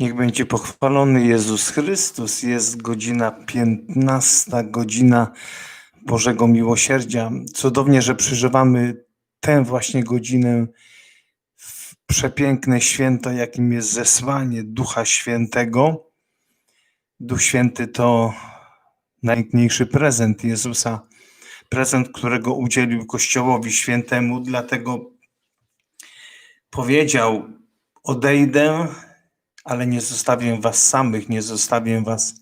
Niech będzie pochwalony Jezus Chrystus. Jest godzina 15, godzina Bożego Miłosierdzia. Cudownie, że przeżywamy tę właśnie godzinę w przepiękne święto, jakim jest zesłanie Ducha Świętego. Duch Święty to najpiękniejszy prezent Jezusa, prezent, którego udzielił Kościołowi Świętemu, dlatego powiedział: Odejdę, ale nie zostawię was samych, nie zostawię was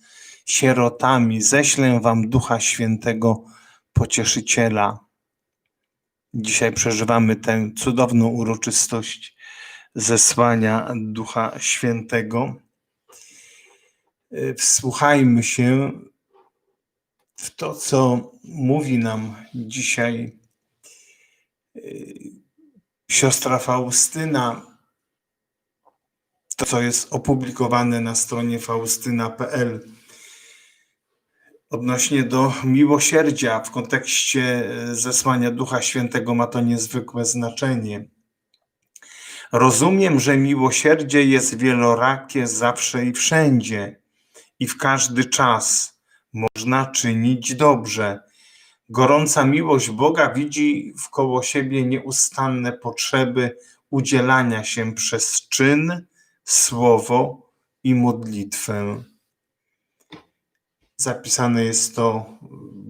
sierotami, ześlę wam Ducha Świętego, pocieszyciela. Dzisiaj przeżywamy tę cudowną uroczystość zesłania Ducha Świętego. Y, Wsłuchajmy się w to, co mówi nam dzisiaj y, siostra Faustyna, co jest opublikowane na stronie faustyna.pl odnośnie do miłosierdzia w kontekście e, zesłania Ducha Świętego ma to niezwykłe znaczenie. Rozumiem, że miłosierdzie jest wielorakie zawsze i wszędzie i w każdy czas można czynić dobrze. Gorąca miłość Boga widzi wkoło siebie nieustanne potrzeby udzielania się przez czyn, słowo i modlitwę. Zapisane jest to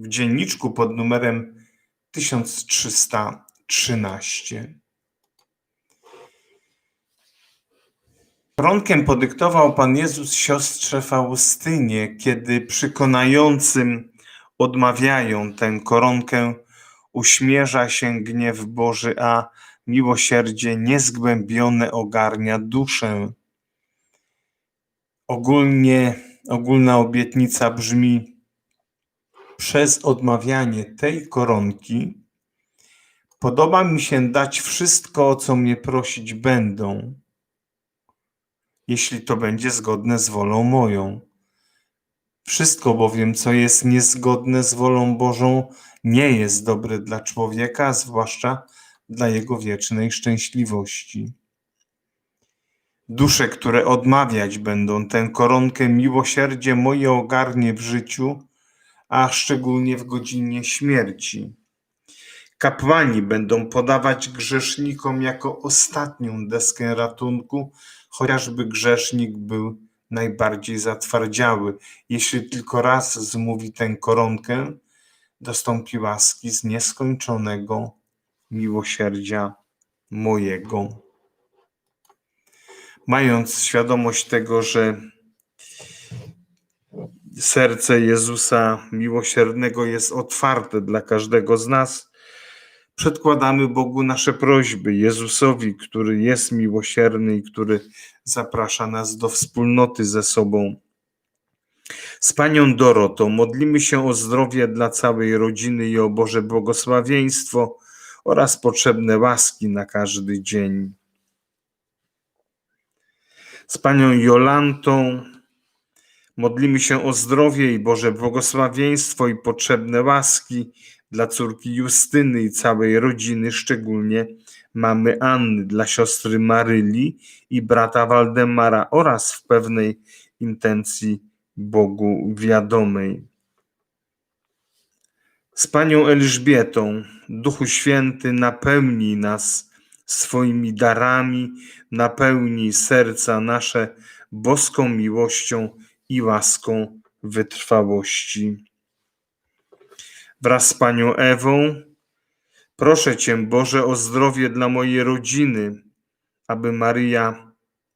w dzienniczku pod numerem 1313. Koronkiem podyktował Pan Jezus siostrze Faustynie, kiedy przekonającym odmawiają tę koronkę, uśmierza się gniew Boży, a miłosierdzie niezgłębione ogarnia duszę. Ogólnie, ogólna obietnica brzmi: Przez odmawianie tej koronki podoba mi się dać wszystko, o co mnie prosić będą, jeśli to będzie zgodne z wolą moją. Wszystko bowiem, co jest niezgodne z wolą Bożą, nie jest dobre dla człowieka, zwłaszcza dla jego wiecznej szczęśliwości. Dusze, które odmawiać będą tę koronkę, miłosierdzie moje ogarnie w życiu, a szczególnie w godzinie śmierci. Kapłani będą podawać grzesznikom jako ostatnią deskę ratunku, chociażby grzesznik był najbardziej zatwardziały. Jeśli tylko raz zmówi tę koronkę, dostąpi łaski z nieskończonego miłosierdzia mojego. Mając świadomość tego, że serce Jezusa miłosiernego jest otwarte dla każdego z nas, przedkładamy Bogu nasze prośby, Jezusowi, który jest miłosierny i który zaprasza nas do wspólnoty ze sobą. Z Panią Dorotą modlimy się o zdrowie dla całej rodziny i o Boże błogosławieństwo oraz potrzebne łaski na każdy dzień. Z Panią Jolantą modlimy się o zdrowie i Boże błogosławieństwo i potrzebne łaski dla córki Justyny i całej rodziny, szczególnie mamy Anny, dla siostry Maryli i brata Waldemara oraz w pewnej intencji Bogu wiadomej. Z Panią Elżbietą, Duchu Święty, napełnij nas swoimi darami, napełnij serca nasze boską miłością i łaską wytrwałości. Wraz z Panią Ewą, proszę Cię, Boże, o zdrowie dla mojej rodziny, aby Maryja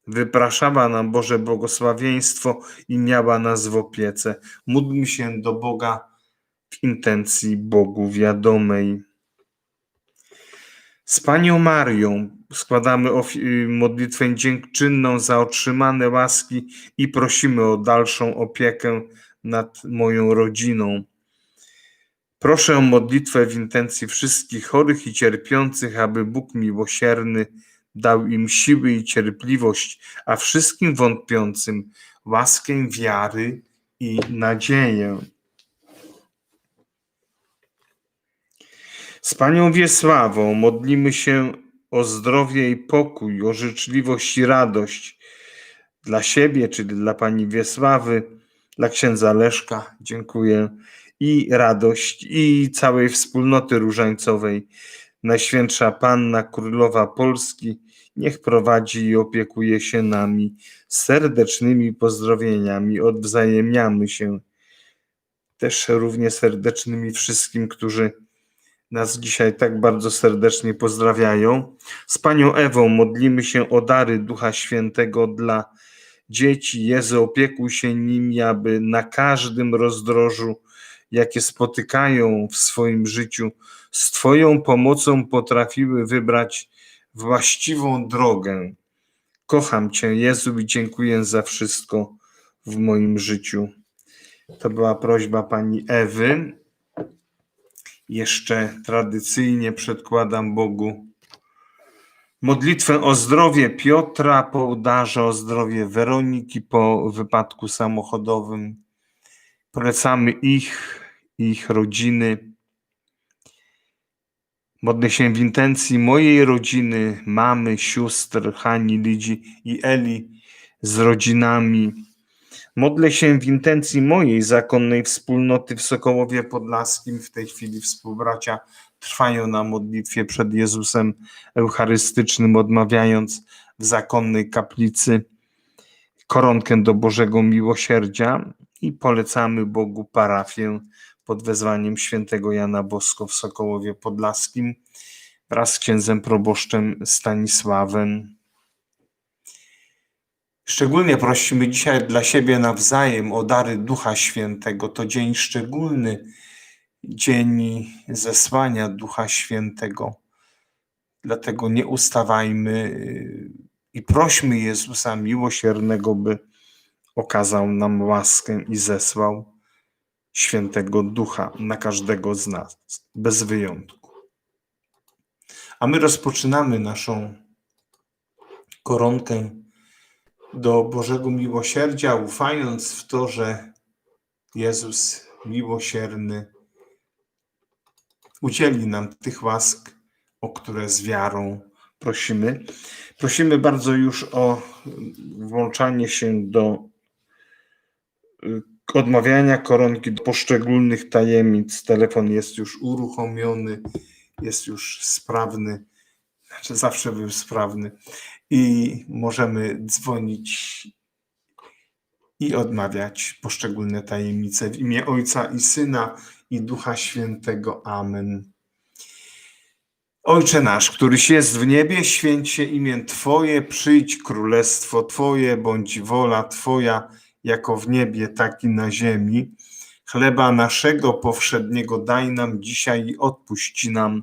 wypraszała nam Boże błogosławieństwo i miała nas w opiece. Módlmy się do Boga w intencji Bogu wiadomej. Z Panią Marią składamy ofi- modlitwę dziękczynną za otrzymane łaski i prosimy o dalszą opiekę nad moją rodziną. Proszę o modlitwę w intencji wszystkich chorych i cierpiących, aby Bóg miłosierny dał im siły i cierpliwość, a wszystkim wątpiącym łaskę wiary i nadzieję. Z Panią Wiesławą modlimy się o zdrowie i pokój, o życzliwość i radość dla siebie, czyli dla pani Wiesławy, dla księdza Leszka, dziękuję, i radość, i całej wspólnoty różańcowej. Najświętsza Panna Królowa Polski, niech prowadzi i opiekuje się nami. Serdecznymi pozdrowieniami odwzajemniamy się też równie serdecznymi wszystkim, którzy nas dzisiaj tak bardzo serdecznie pozdrawiają. Z Panią Ewą modlimy się o dary Ducha Świętego dla dzieci. Jezu, opiekuj się nimi, aby na każdym rozdrożu, jakie spotykają w swoim życiu, z Twoją pomocą potrafiły wybrać właściwą drogę. Kocham Cię, Jezu, i dziękuję za wszystko w moim życiu. To była prośba pani Ewy. Jeszcze tradycyjnie przedkładam Bogu modlitwę o zdrowie Piotra po udarze, o zdrowie Weroniki po wypadku samochodowym. Polecamy ich, ich rodziny. Modlę się w intencji mojej rodziny, mamy, sióstr, Hani, Lidzi i Eli z rodzinami. Modlę się w intencji mojej zakonnej wspólnoty w Sokołowie Podlaskim. W tej chwili współbracia trwają na modlitwie przed Jezusem Eucharystycznym, odmawiając w zakonnej kaplicy koronkę do Bożego Miłosierdzia i polecamy Bogu parafię pod wezwaniem świętego Jana Bosko w Sokołowie Podlaskim wraz z księdzem proboszczem Stanisławem. Szczególnie prosimy dzisiaj dla siebie nawzajem o dary Ducha Świętego. To dzień szczególny, dzień zesłania Ducha Świętego. Dlatego nie ustawajmy y, i prośmy Jezusa Miłosiernego, by okazał nam łaskę i zesłał Świętego Ducha na każdego z nas, bez wyjątku. A my rozpoczynamy naszą koronkę do Bożego Miłosierdzia, ufając w to, że Jezus miłosierny udzieli nam tych łask, o które z wiarą prosimy. Prosimy bardzo już o włączanie się do y, odmawiania koronki do poszczególnych tajemnic. Telefon jest już uruchomiony, jest już sprawny, znaczy zawsze był sprawny i możemy dzwonić i odmawiać poszczególne tajemnice w imię Ojca i Syna i Ducha Świętego. Amen. Ojcze nasz, któryś jest w niebie, święć się imię Twoje, przyjdź królestwo Twoje, bądź wola Twoja, jako w niebie, tak i na ziemi. Chleba naszego powszedniego daj nam dzisiaj i odpuść nam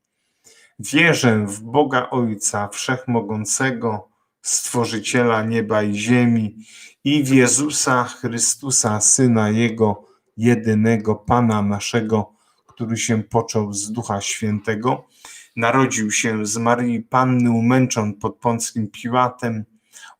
Wierzę w Boga Ojca Wszechmogącego, Stworzyciela nieba i ziemi i w Jezusa Chrystusa, Syna Jego, jedynego Pana naszego, który się począł z Ducha Świętego, narodził się z Maryi Panny, umęczon pod Pąckim Piłatem,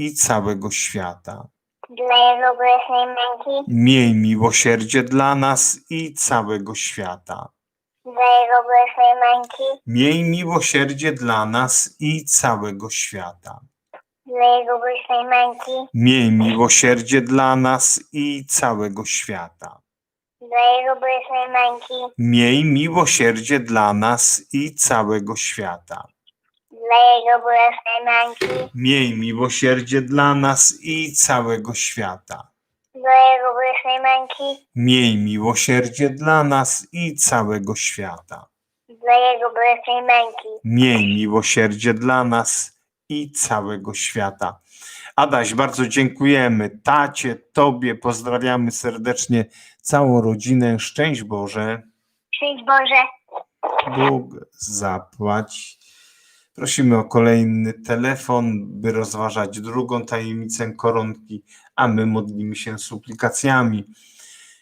i całego świata. Miej miłosierdzie dla nas i całego świata. Miej miłosierdzie dla nas i całego świata. Miej miłosierdzie dla nas i całego świata. Miej miłosierdzie dla nas i całego świata. Dla Jego bolesnej męki, Miej miłosierdzie dla nas i całego świata. dla Jego bolesnej męki, Miej miłosierdzie dla nas i całego świata. dla Jego bolesnej męki. Miej miłosierdzie dla nas i całego świata. Adaś, bardzo dziękujemy tacie, tobie, pozdrawiamy serdecznie całą rodzinę. Szczęść Boże. Szczęść Boże. Bóg zapłać. Prosimy o kolejny telefon, by rozważać drugą tajemnicę koronki, a my modlimy się suplikacjami.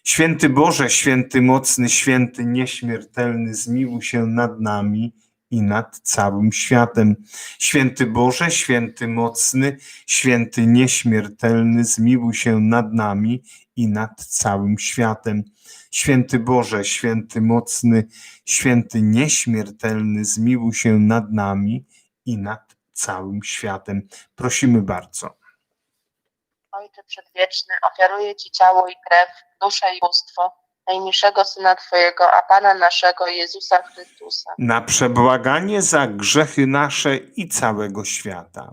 Święty Boże, święty mocny, święty nieśmiertelny, zmiłuj się nad nami i nad całym światem. Święty Boże, święty mocny, święty nieśmiertelny, zmiłuj się nad nami i nad całym światem. Święty Boże, święty mocny, święty nieśmiertelny, zmiłuj się nad nami i nad całym światem. Prosimy bardzo. Ojcze Przedwieczny, ofiaruję Ci ciało i krew, duszę i bóstwo najmilszego Syna Twojego, a Pana naszego Jezusa Chrystusa, Na przebłaganie za grzechy nasze i całego świata.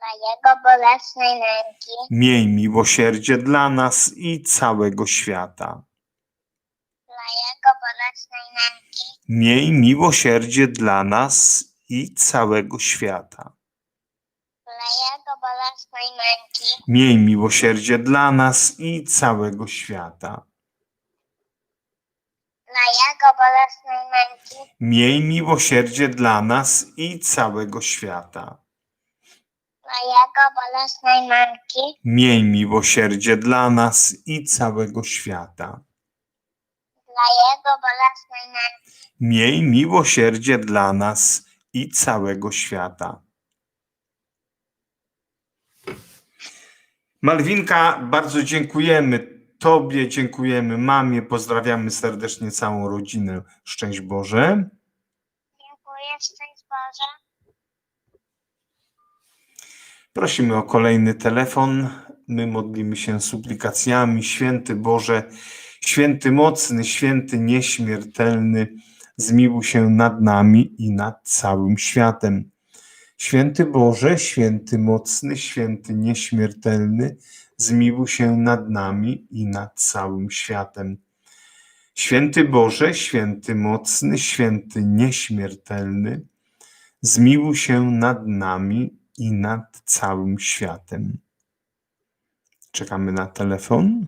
Dla Jego bolesnej męki, Miej miłosierdzie dla nas i całego świata. dla Jego bolesnej męki, Miej miłosierdzie dla nas i całego świata. dla Jego bolesnej męki, Miej miłosierdzie dla nas i całego świata. dla Jego bolesnej męki, Miej miłosierdzie dla nas i całego świata. Dla Jego bolesnej męki, Miej miłosierdzie dla nas i całego świata. dla Jego bolesnej męki, Miej miłosierdzie dla nas i całego świata. Malwinka, bardzo dziękujemy Tobie, dziękujemy mamie, pozdrawiamy serdecznie całą rodzinę. Szczęść Boże. dziękuję, szczęść Boże. Prosimy o kolejny telefon. My modlimy się suplikacjami. Święty Boże, święty mocny, święty nieśmiertelny, zmiłuj się nad nami i nad całym światem. Święty Boże, święty mocny, święty nieśmiertelny, zmiłuj się nad nami i nad całym światem. Święty Boże, święty mocny, święty nieśmiertelny, zmiłuj się nad nami i nad całym światem. Czekamy na telefon.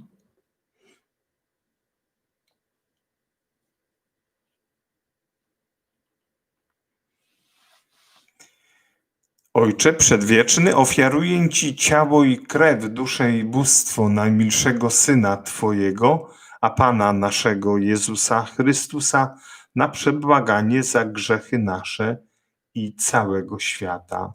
Ojcze Przedwieczny, ofiaruję Ci ciało i krew, duszę i bóstwo najmilszego Syna Twojego, a Pana naszego Jezusa Chrystusa, na przebłaganie za grzechy nasze i całego świata.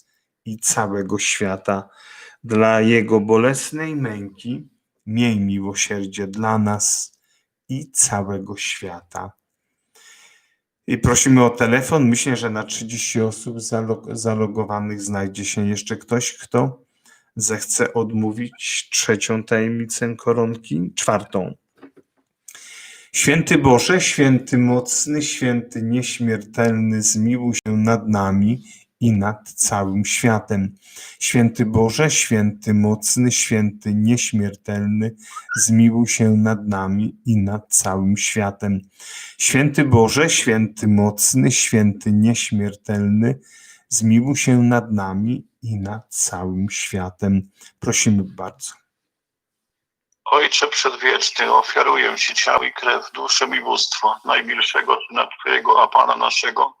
i całego świata. Dla Jego bolesnej męki, miej miłosierdzie dla nas i całego świata. I prosimy o telefon. Myślę, że na 30 osób zalog- zalogowanych znajdzie się jeszcze ktoś, kto zechce odmówić trzecią tajemnicę koronki, czwartą. Święty Boże, święty mocny, święty nieśmiertelny, zmiłuj się nad nami i nad całym światem. Święty Boże, święty mocny, święty nieśmiertelny, zmiłuj się nad nami i nad całym światem. Święty Boże, święty mocny, święty nieśmiertelny, zmiłuj się nad nami i nad całym światem. Prosimy bardzo. Ojcze Przedwieczny, ofiaruję Ci ciało i krew, duszę i bóstwo najmilszego Syna Twojego, a Pana naszego,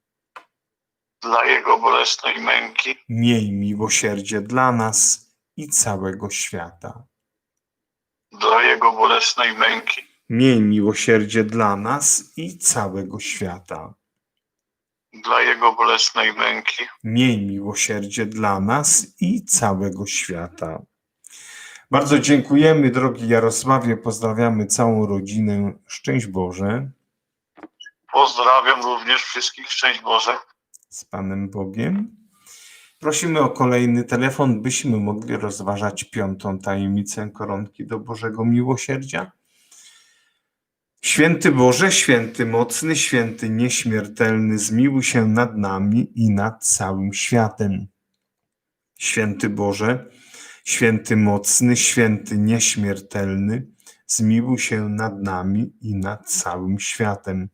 Dla Jego bolesnej męki, Miej miłosierdzie dla nas i całego świata. dla Jego bolesnej męki, Miej miłosierdzie dla nas i całego świata. dla Jego bolesnej męki, Miej miłosierdzie dla nas i całego świata. Bardzo dziękujemy, drogi Jarosławie. Pozdrawiamy całą rodzinę. Szczęść Boże pozdrawiam również wszystkich, szczęść Boże. Z Panem Bogiem. Prosimy o kolejny telefon, byśmy mogli rozważać piątą tajemnicę koronki do Bożego Miłosierdzia. Święty Boże, święty mocny, święty nieśmiertelny, zmiłuj się nad nami i nad całym światem. Święty Boże, święty mocny, święty nieśmiertelny, zmiłuj się nad nami i nad całym światem.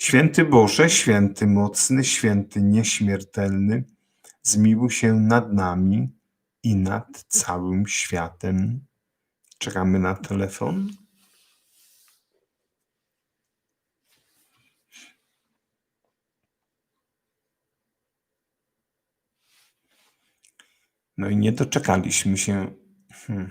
Święty Boże, święty mocny, święty nieśmiertelny, zmiłuj się nad nami i nad całym światem. Czekamy na telefon. No i nie doczekaliśmy się. Hmm.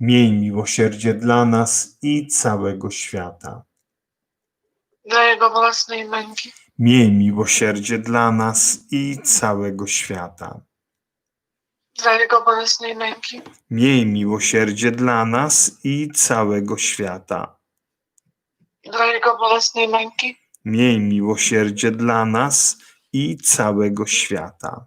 Miej miłosierdzie dla nas i całego świata. dla Jego bolesnej męki, Miej miłosierdzie dla nas i całego świata. dla Jego bolesnej męki, Miej miłosierdzie dla nas i całego świata. dla Jego bolesnej męki, Miej miłosierdzie dla nas i całego świata.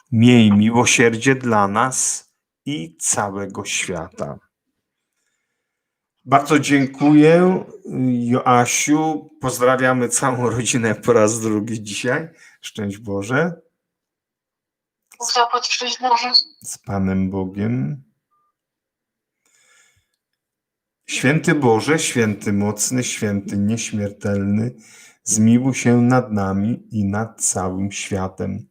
Miej miłosierdzie dla nas i całego świata. Bardzo dziękuję, Joasiu. Pozdrawiamy całą rodzinę po raz drugi dzisiaj. Szczęść Boże. Szczęść Boże. z Panem Bogiem. Święty Boże, święty mocny, święty nieśmiertelny, zmiłuj się nad nami i nad całym światem.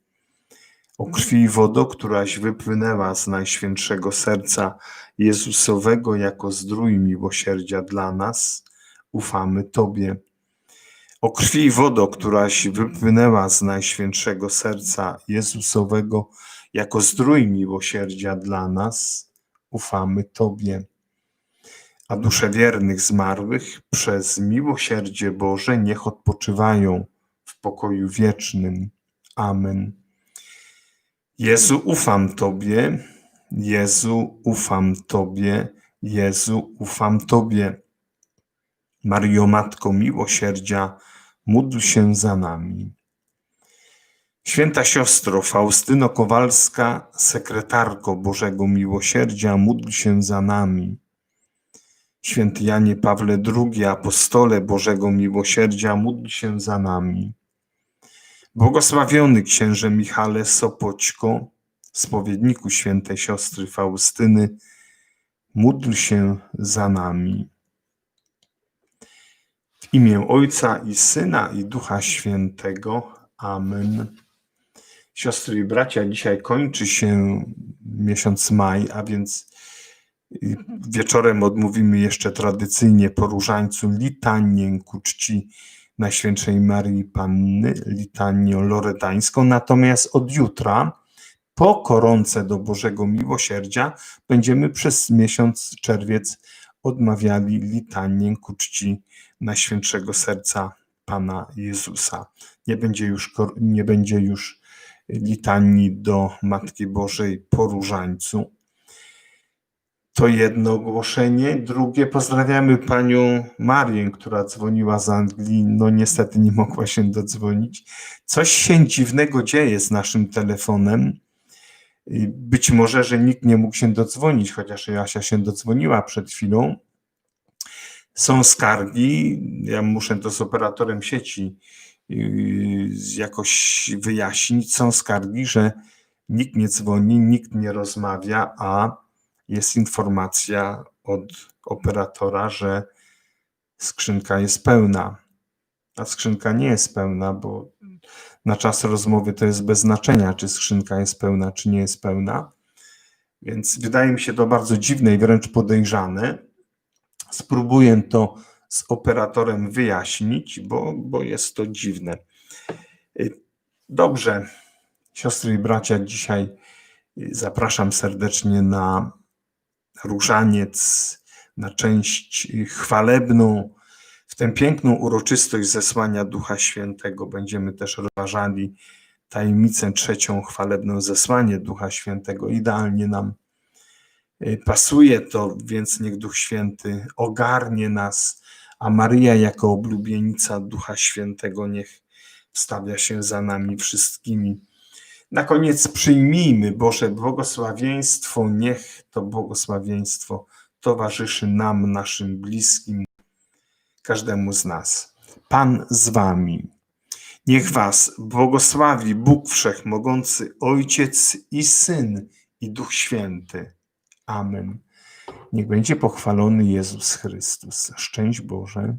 O krwi i wodo, któraś wypłynęła z Najświętszego Serca Jezusowego jako zdrój miłosierdzia dla nas, ufamy Tobie. O krwi i wodo, któraś wypłynęła z Najświętszego Serca Jezusowego jako zdrój miłosierdzia dla nas, ufamy Tobie. A dusze wiernych zmarłych przez miłosierdzie Boże niech odpoczywają w pokoju wiecznym. Amen. Jezu, ufam Tobie. Jezu, ufam Tobie. Jezu, ufam Tobie. Mario, Matko Miłosierdzia, módl się za nami. Święta siostro Faustyno Kowalska, sekretarko Bożego Miłosierdzia, módl się za nami. Święty Janie Pawle II, apostole Bożego Miłosierdzia, módl się za nami. Błogosławiony księże Michale Sopoćko, spowiedniku świętej siostry Faustyny, módl się za nami. W imię Ojca i Syna i Ducha Świętego. Amen. Siostry i bracia, dzisiaj kończy się miesiąc maj, a więc wieczorem odmówimy jeszcze tradycyjnie po różańcu litanię ku czci Najświętszej Marii Panny, litanię loretańską. Natomiast od jutra, po koronce do Bożego Miłosierdzia, będziemy przez miesiąc czerwiec odmawiali litanię ku czci Najświętszego Serca Pana Jezusa. Nie będzie już, nie będzie już litanii do Matki Bożej po różańcu. To jedno ogłoszenie. Drugie, pozdrawiamy panią Marię, która dzwoniła z Anglii. No niestety nie mogła się dodzwonić. Coś się dziwnego dzieje z naszym telefonem. Być może, że nikt nie mógł się dodzwonić, chociaż Jasia się dodzwoniła przed chwilą. Są skargi. Ja muszę to z operatorem sieci yy, jakoś wyjaśnić. Są skargi, że nikt nie dzwoni, nikt nie rozmawia, a jest informacja od operatora, że skrzynka jest pełna. A skrzynka nie jest pełna, bo na czas rozmowy to jest bez znaczenia, czy skrzynka jest pełna, czy nie jest pełna. Więc wydaje mi się to bardzo dziwne i wręcz podejrzane. Spróbuję to z operatorem wyjaśnić, bo, bo jest to dziwne. Dobrze, siostry i bracia, dzisiaj zapraszam serdecznie na różaniec, na część chwalebną. W tę piękną uroczystość zesłania Ducha Świętego będziemy też rozważali tajemnicę trzecią, chwalebną zesłanie Ducha Świętego. Idealnie nam y, pasuje to, więc niech Duch Święty ogarnie nas, a Maryja jako oblubienica Ducha Świętego niech wstawia się za nami wszystkimi. Na koniec przyjmijmy Boże błogosławieństwo, niech to błogosławieństwo towarzyszy nam, naszym bliskim, każdemu z nas. Pan z wami. Niech was błogosławi Bóg Wszechmogący, Ojciec i Syn i Duch Święty. Amen. Niech będzie pochwalony Jezus Chrystus. Szczęść Boże.